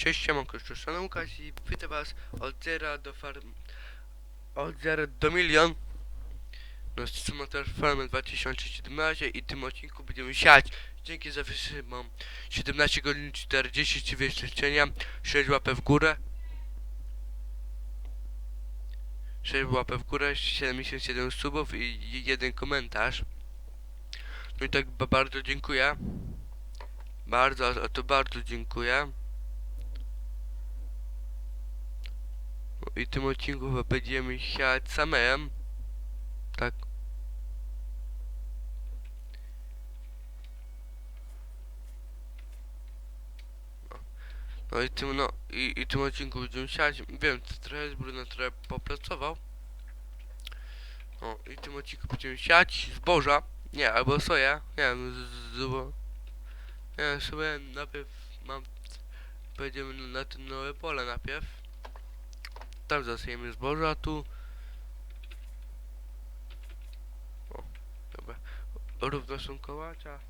Cześć, siemanko, Szczeszana Łukasz i witam was od zera do farm... Od zera do milion. No, z Sumator Farmy 2017 i tym odcinku będziemy siać. Dzięki za wytrzymam 17 godzin 40 wyświetlenia, 6 łapę w górę. 6 łapę w górę, 77 subów i jeden komentarz. No i tak ba- bardzo dziękuję. Bardzo, a to bardzo dziękuję. I tym odcinku będziemy siać samem. Tak. No. I tym, no, i, i tym odcinku będziemy siać. Wiem, to trochę jest brudno, trochę popracował. No i tym odcinku będziemy siać zboża. Nie, albo soja. Nie wiem, z, z, z, nie sobie najpierw mam... Pojedziemy na to nowe pole najpierw. Tam zasiejemy zboże, a tu... O, dobra. Równo są koła, trzeba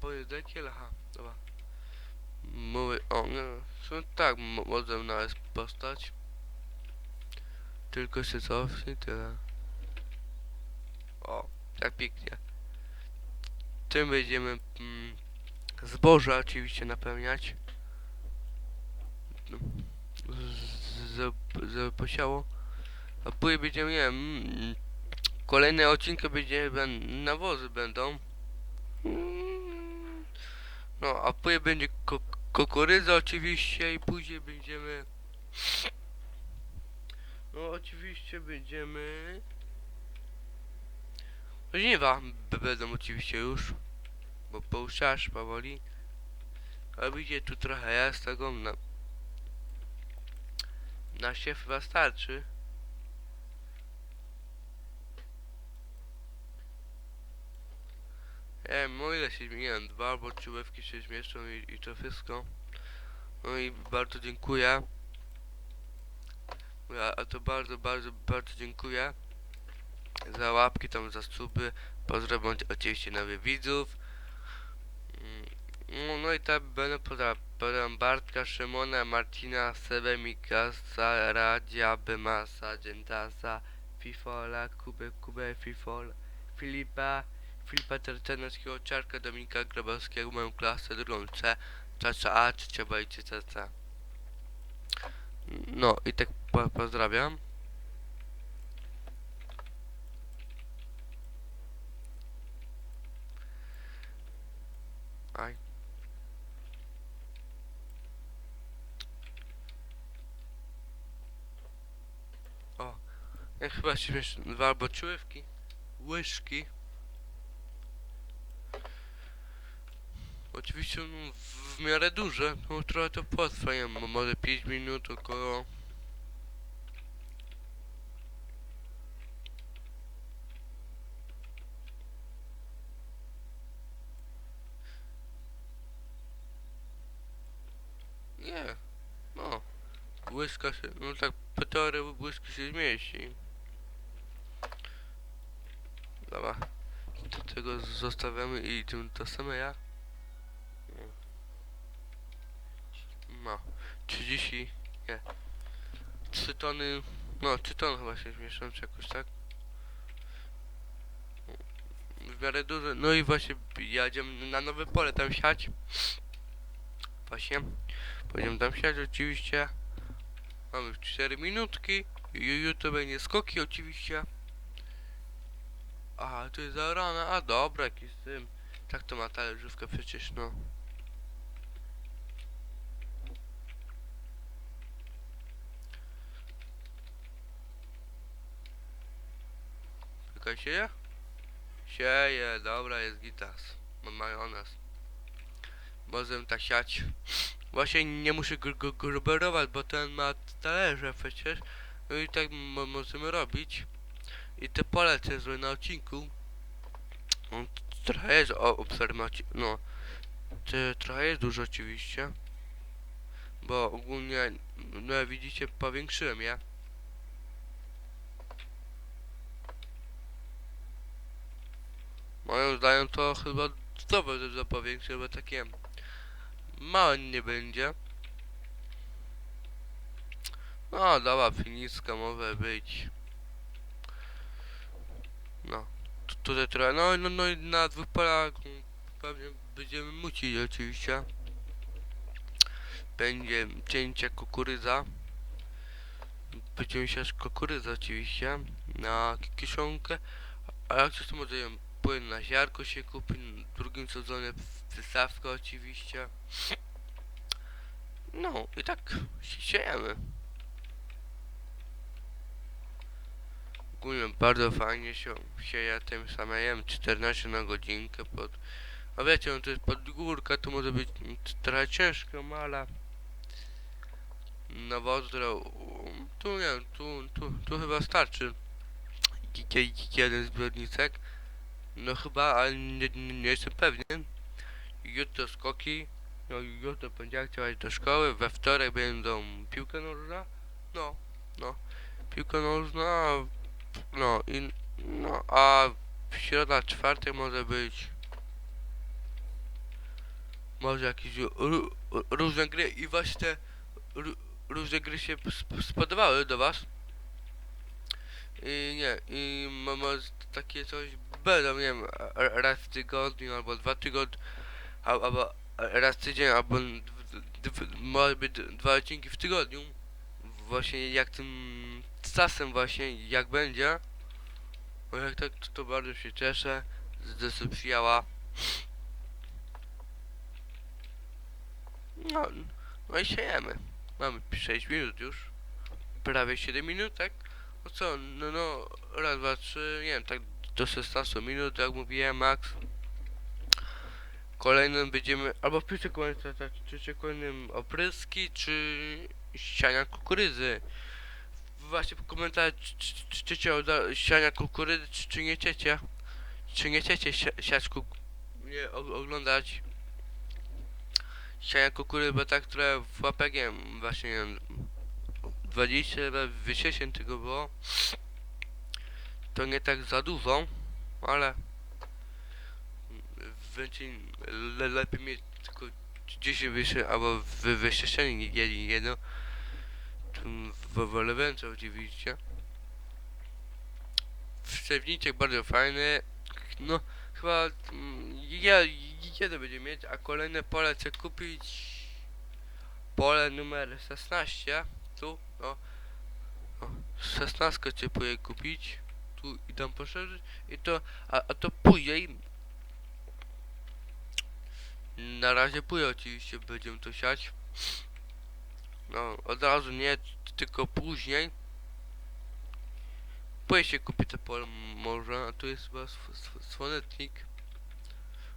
pojedycie, aha, dobra. Mówię, o, są tak, mo- może nawet postać. Tylko się cofnij, tyle. O, tak pięknie. Tym będziemy mm, zboża oczywiście napełniać. No, z- z- żeby posiało. A później będziemy, nie wiem, kolejne odcinki będzie, nawozy będą. Mm, No, a później będzie ko kukurydza oczywiście i później będziemy... No, oczywiście będziemy... Żniwa b- będą oczywiście już, bo pouszczasz powoli. Ale widzicie, tu trochę jest tego na... Na siew chyba starczy. Nie wiem, o ile się zmieniłem, dwa albo trzy łewki się zmieszczą i, i to wszystko. No i bardzo dziękuję. Ja, a to bardzo, bardzo, bardzo dziękuję za łapki tam, za suby. Pozdrawiam oczywiście nowych widzów. No, no i będę pozdrawiam Bartka, Szymona, Marcina, Sebę, Mikasa, Radzia, Bymasa, Dziętasa, Fifola, Kubę, Kubę, Fifola, Filipa, Filipa Tercenowskiego, Czarka, Dominika Grabowskiego, moją klasę, drugą C, Czacza A, trzecia B i trzecia C. No i tak po pozdrawiam. Aj. Ja chyba się wiesz, dwa albo trzy. Łyżki. Oczywiście no, w, w miarę duże, no trochę to potrwa, nie wiem, może 5 minut około. Nie, no, łyżka się, no tak po teorii łyżki się zmieści. Dobra, do tego zostawiamy i idziemy to same ja. No, 30, nie, 3 tony, no 3 tony chyba się zmieszczą, czy jakoś tak. W miarę duże, no i właśnie jedziemy na nowe pole tam siać. Właśnie, będziemy tam siać oczywiście. Mamy już 4 minutki, YouTube będzie skoki oczywiście. A, to jest za rana, a dobra, jakiś z tym. Tak to ma talerzówkę przecież, no. Tylko sieje? Sieje, dobra, jest gitas. Mam majonez. Możemy tak siać. Właśnie nie muszę gruberować, bo ten ma talerze przecież. No i tak mo możemy robić. I te polecę złe na odcinku. No, trochę jest o obserwacji, no. Te, trochę jest dużo oczywiście. Bo ogólnie, no jak widzicie, powiększyłem je. Moim zdaniem to chyba zdrowe, że to powiększę, bo takie małe nie będzie. No, dobra, finiska może być. No, tu- tutaj trochę, no, no, no na dwóch polach pewnie będziemy mucić oczywiście. Będzie cięcie kukurydza. Będziemy siać kukurydzę oczywiście na ki- kiszonkę. A jak coś to może ją płyn na ziarko się kupi w drugim sezonie wystawka oczywiście. No i tak się siejemy. Ogólnie bardzo fajnie się sieje tym samym 14 na godzinkę pod... A wiecie, no to jest pod górkę, to może być trochę ciężko, no ale... Na wodro... Tu nie wiem, tu, tu, tu chyba starczy. Jeden zbiornicek. No chyba, ale nie, nie, nie jestem pewien. Jutro skoki. No jutro chciał iść do szkoły. We wtorek będą piłkę nożna. No, no. Piłka nożna. No i no, a środa czwartek może być może jakieś ró- różne gry i właśnie te ró- różne gry się sp- spodobały do was. I nie, i mo- może takie coś będą, nie wiem, raz w tygodniu albo dwa tygodnie, al- albo raz w tydzień, albo może być dwa odcinki w tygodniu. Właśnie jak tym czasem właśnie, jak będzie. Bo jak tak, to, to bardzo się cieszę. Zdecydowała. No, no i siejemy. Mamy 6 minut już. Prawie 7 minut, tak? No co, no, no, raz, dwa, trzy, nie wiem, tak do 16 minut, jak mówiłem, max. Kolejnym będziemy, albo w pierwszym kolejnym, tak, czy kolejnym opryski, czy siania kukurydzy. Właśnie w komentarzach, czy, czy, czy, cię siania kukurydzy, czy, czy nie ciecie? Czy nie chcecie si- siać kuk... nie og- oglądać siania kukurydzy, bo tak, które w łapegiem właśnie nie wiem, 20 chyba wysiesień tego było. To nie tak za dużo, ale będzie le, lepiej mieć tylko 10 wysień albo wy, wysiesień nie jedno. W wolę więcej oczywiście. Wstawniczek bardzo fajny. No chyba mm, ja jeden będzie mieć, a kolejne pole chcę kupić pole numer 16. Tu, o, o 16 chcę kupić. Tu i tam poszerzyć i to, a, a to później na razie później oczywiście będziemy to siać. No, od razu nie, tylko później. Później się te pole może, a tu jest chyba słonecznik.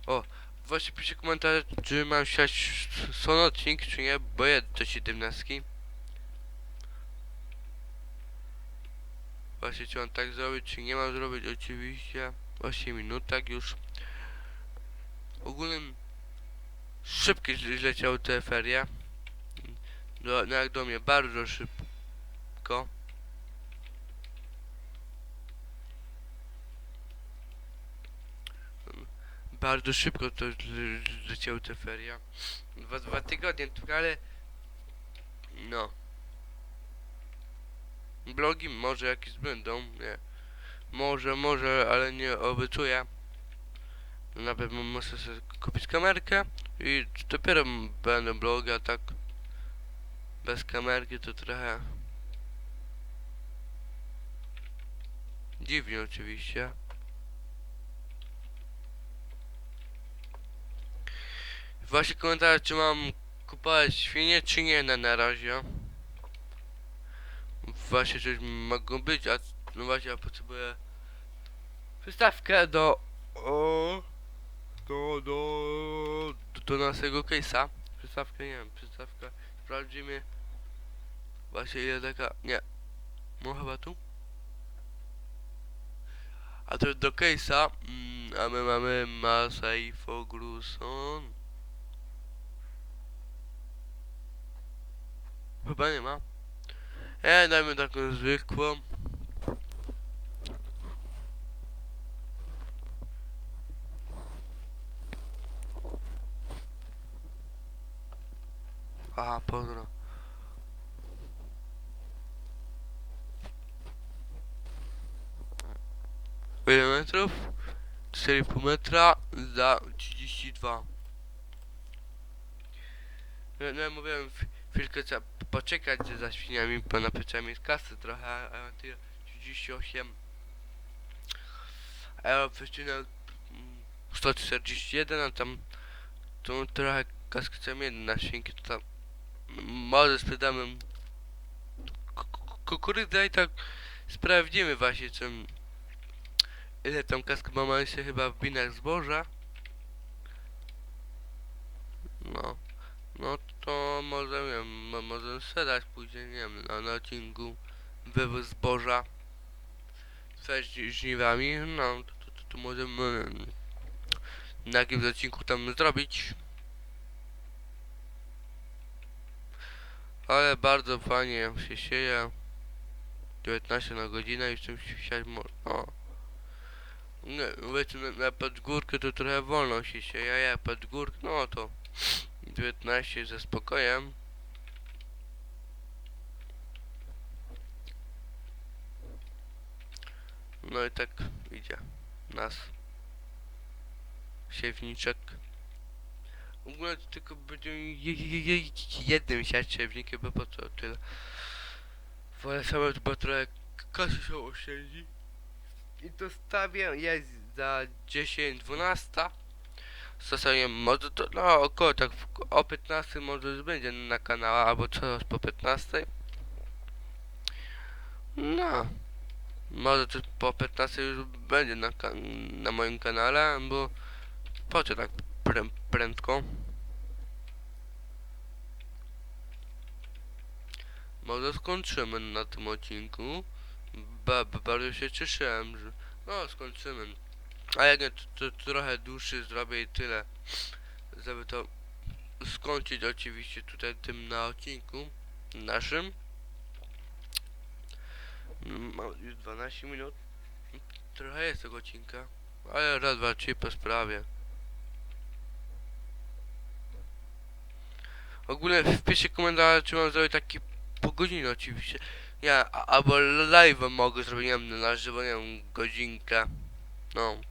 O, właśnie pisze komentarze, czy mam siać słonecznik, czy nie, bo ja do 17. Właśnie czy mam tak zrobić, czy nie mam zrobić, oczywiście. 8 minut, tak już. Ogólnie szybkie zleciały te ferie. No, no jak do mnie, bardzo szybko. Bardzo szybko to zleciały te ferie. Dwa, dwa tygodnie, tylko ale... No. Blogi może jakieś będą, nie. Może, może, ale nie obiecuję. Na pewno muszę sobie kupić kamerkę i dopiero m- będą blogi, a tak bez kamerki to trochę dziwnie oczywiście. Właśnie komentarze, czy mam kupować świnie, czy nie na, na razie. Właśnie coś mogą być, a no właśnie ja potrzebuję przystawkę do o, do, do, do naszego case'a. Przystawkę, nie wiem, przystawkę. Sprawdzimy właśnie taka, nie, no chyba tu. A to do case'a, mm, a my mamy Masai Fogruson. Chyba nie ma. E, dajmy taką zwykłą. Aha, pełno. Ile metrów? 4,5 metra za 32. No, no ja mówiłem chwilkę trzeba poczekać że za świniami, bo na plecami jest kasy trochę, a ty 38 euro przecina 141, a tam to trochę kask chciałem jeden na świnki, to tam może sprzedamy ku- ku- kukurydzę i tak sprawdzimy właśnie co ile tam kaska ma ma się chyba w binach zboża? No no to może wiem mo- może sprzedać później nie wiem na, na odcinku wywóz zboża. Ż- żniwami? No to, to, to, to możemy na jakimś odcinku tam zrobić ale bardzo fajnie się sieje 19 na godzinę i w tym siać można o nie, wiecie, na, na podgórkę to trochę wolno się sieje, ja pod górkę, no to 19 ze spokojem. No i tak idzie nas siewniczek. W ogóle to tylko będziemy je, je, je, jednym siać siewnikiem, bo po co tyle. Wolę same, bo trochę kasy się oszczędzi. I dostawię jest za 10-12. Stosownie może to, no około tak o 15 może już będzie na kanale, albo coraz po 15. No. Może też po 15 już będzie na, na moim kanale, bo po co tak prę prędko? Może skończymy na tym odcinku. Ba ba- bardzo się cieszyłem, że no skończymy. A jak nie, to, to trochę dłuższy zrobię i tyle. Żeby to skończyć oczywiście tutaj tym na odcinku naszym. Mam już 12 minut. Trochę jest tego odcinka. Ale raz, dwa, trzy po sprawie. Ogólnie wpiszcie komentarz, czy mam zrobić taki po godzinie oczywiście. Ja, albo live mogę zrobić, nie wiem, na żywo, nie wiem, godzinkę. No.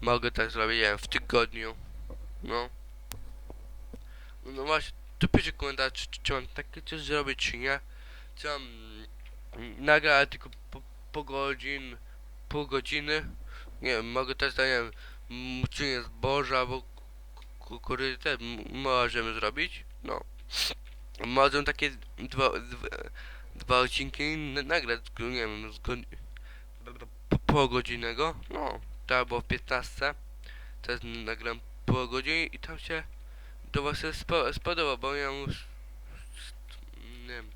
Mogę tak zrobić, nie wiem, w tygodniu. No. No właśnie, to piszcie komentarz, czy, czy mam takie coś zrobić, czy nie. Czy mam mm, nagrać tylko po, po godzin, pół godziny. Nie wiem, mogę też, nie wiem, mucienie zboża, albo kukurydzy też możemy zrobić. No. Możemy takie dwa, dwa, dwa odcinki nagrać, nie wiem, z go, po, po godzinnego. No, to było w 15. Teraz nagram pół godziny i tam się do was spo, spodoba, bo ja już nie wiem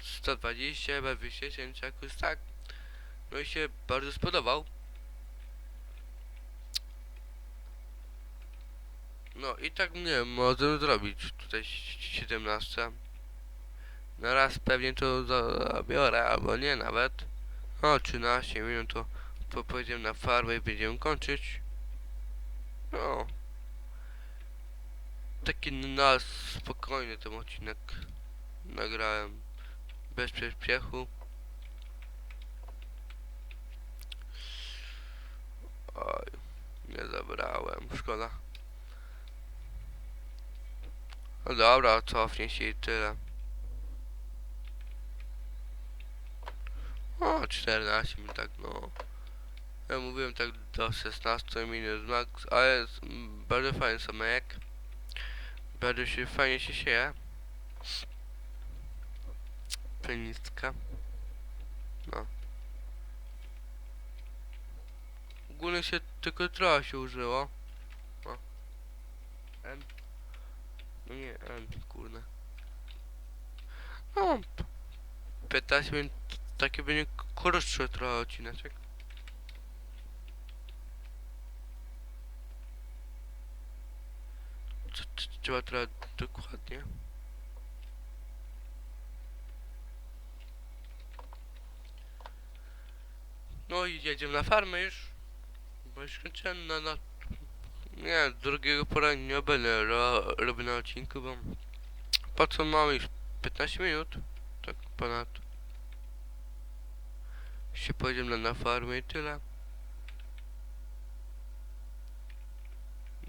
120 chyba 210 jakoś tak. No i się bardzo spodobał. No i tak nie możemy zrobić tutaj 17. Na raz pewnie to zabiorę, albo nie nawet. O, 13 minut to po- pojedziemy na farmę i będziemy kończyć. No. Taki na spokojny ten odcinek nagrałem. Bez przespiechu. Oj, nie zabrałem, szkoda. No dobra, cofnij się i tyle. O, 14 minut, tak no. Ja mówiłem tak do 16 minut max, ale jest bardzo fajny samek. Bardzo się fajnie się sieje. Plenistka. No. Ogólnie się tylko trochę się użyło. O. No nie, N, kurde. No, p- 15 minut, taki będzie krótszy trochę odcineczek. Trzeba trochę dokładnie. No i jedziemy na farmę już. Bo już skończyłem na, na... Nie, drugiego pora nie będę ro robił na odcinku, bo po co mamy już 15 minut, tak ponad. Jeszcze pojedziemy na, na farmę i tyle.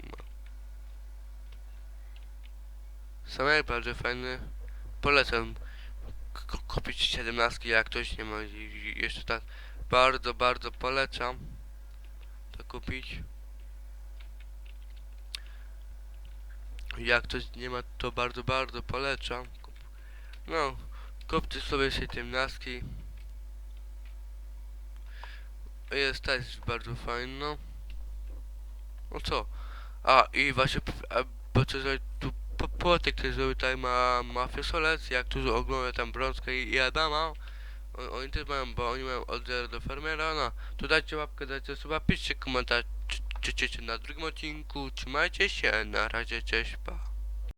No. Same bardzo fajne. Polecam kupić 17, jak ktoś nie ma jeszcze tak. Bardzo, bardzo polecam to kupić. Jak ktoś nie ma to bardzo, bardzo polecam. No, kupcie sobie 17. Jest też bardzo fajno. No co? A i właśnie, a, bo co tu Płotek też zrobił tutaj ma Mafia Solec, jak tu ogląda tam Brączkę i, i Adama. O, oni też mają, bo oni mają od zera do fermera, no. To dajcie łapkę, dajcie suba, piszcie komentarz, czy, czy, na drugim odcinku. Trzymajcie się, na razie, cześć, pa.